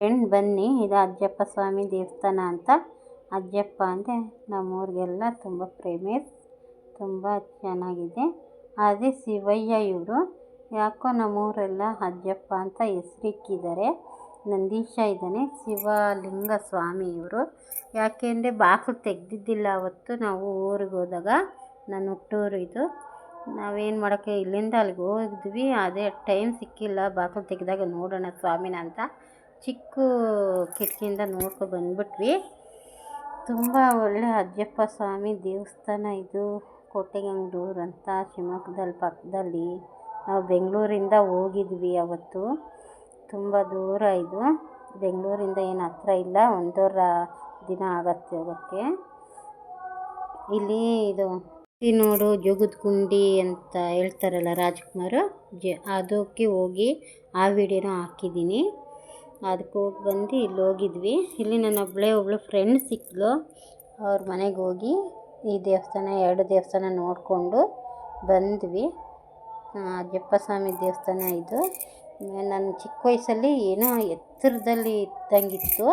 Friend ಬನ್ನಿ, ಇದು ಅಜ್ಜಪ್ಪ ಸ್ವಾಮಿ ದೇವಸ್ಥಾನ ಅಂತ. ಅಜ್ಜಪ್ಪ ಅಂದರೆ ನಮ್ಮೂರಿಗೆಲ್ಲ ತುಂಬ ಫೇಮಸ್ ತುಂಬ ಚೆನ್ನಾಗಿದೆ. ಅದೇ ಶಿವಯ್ಯ ಇವರು. ಯಾಕೋ ನಮ್ಮೂರೆಲ್ಲ ಅಜ್ಜಪ್ಪ ಅಂತ ಹೆಸರಿಕ್ಕಿದ್ದಾರೆ ನಂದೀಶ ಇದ್ದಾನೆ, ಶಿವಲಿಂಗ ಸ್ವಾಮಿ ಇವರು. ಯಾಕೆಂದರೆ ಬಾಕ್ಲು ತೆಗೆದಿದ್ದಿಲ್ಲ ಅವತ್ತು, ನಾವು ಊರಿಗೆ ಹೋದಾಗ, ನನ್ನ ಹುಟ್ಟೂರು ಇದು. ನಾವೇನು ಮಾಡೋಕ್ಕೆ, ಇಲ್ಲಿಂದ ಅಲ್ಲಿಗೆ ಹೋಗಿದ್ವಿ, ಅದೇ ಟೈಮ್ ಸಿಕ್ಕಿಲ್ಲ ಬಾಕ್ಲು ತೆಗೆದಾಗ ನೋಡೋಣ ಸ್ವಾಮಿನ ಅಂತ. ಚಿಕ್ಕ ಕಿಟಕಿಯಿಂದ ನೋಡ್ಕೊ ಬಂದ್ಬಿಟ್ವಿ. ತುಂಬ ಒಳ್ಳೆ ಅಜ್ಜಪ್ಪ ಸ್ವಾಮಿ ದೇವಸ್ಥಾನ ಇದು. ಕೋಟೆಗಂಗ್ಳೂರು ಅಂತ ಶಿವಮೊಗ್ಗದಲ್ಲಿ ಪಕ್ಕದಲ್ಲಿ ನಾವು ಬೆಂಗಳೂರಿಂದ ಹೋಗಿದ್ವಿ ಅವತ್ತು. ತುಂಬ ದೂರ ಇದು. ಬೆಂಗಳೂರಿಂದ ಏನು ಹತ್ರ ಇಲ್ಲ ಒಂದೂರ ದಿನ ಆಗತ್ತೆ ಹೋಗೋಕ್ಕೆ. ಇಲ್ಲಿ ಇದು ನೋಡು ಜೋಗದ ಗುಂಡಿ ಅಂತ ಹೇಳ್ತಾರಲ್ಲ ರಾಜ್ಕುಮಾರ್, ಜ ಅದಕ್ಕೆ ಹೋಗಿ ಆ ವಿಡಿಯೋನ ಹಾಕಿದ್ದೀನಿ. ಅದಕ್ಕೆ ಹೋಗಿ ಬಂದು ಇಲ್ಲಿ ಹೋಗಿದ್ವಿ. ಇಲ್ಲಿ ನನ್ನ ಒಬ್ಬಳೇ ಒಬ್ಬಳು ಫ್ರೆಂಡ್ ಸಿಕ್ಕಳು ಅವ್ರ ಮನೆಗೆ ಹೋಗಿ ಈ ದೇವಸ್ಥಾನ, ಎರಡು ದೇವಸ್ಥಾನ ನೋಡಿಕೊಂಡು ಬಂದ್ವಿ. ಅಜ್ಜಪ್ಪ ಸ್ವಾಮಿ ದೇವಸ್ಥಾನ ಇದು. ನನ್ನ ಚಿಕ್ಕ ವಯಸ್ಸಲ್ಲಿ ಏನೋ ಎತ್ತರದಲ್ಲಿ ಇದ್ದಂಗಿತ್ತು.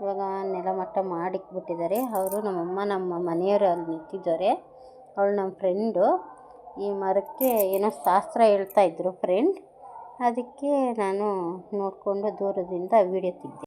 ಇವಾಗ ನೆಲಮಟ್ಟ ಮಾಡಿಕ್ಬಿಟ್ಟಿದ್ದಾರೆ. ಅವರು ನಮ್ಮಮ್ಮ, ನಮ್ಮ ಮನೆಯವರು ಅಲ್ಲಿ ನಿಂತಿದ್ದಾರೆ. ಅವಳು ನಮ್ಮ ಫ್ರೆಂಡು ಈ ಮರಕ್ಕೆ ಏನೋ ಶಾಸ್ತ್ರ ಹೇಳ್ತಾಯಿದ್ರು ಫ್ರೆಂಡ್ ಅದಕ್ಕೆ ನಾನು ನೋಡಿಕೊಂಡು ದೂರದಿಂದ ವೀಡಿಯೋ ತೆಗೆದೆ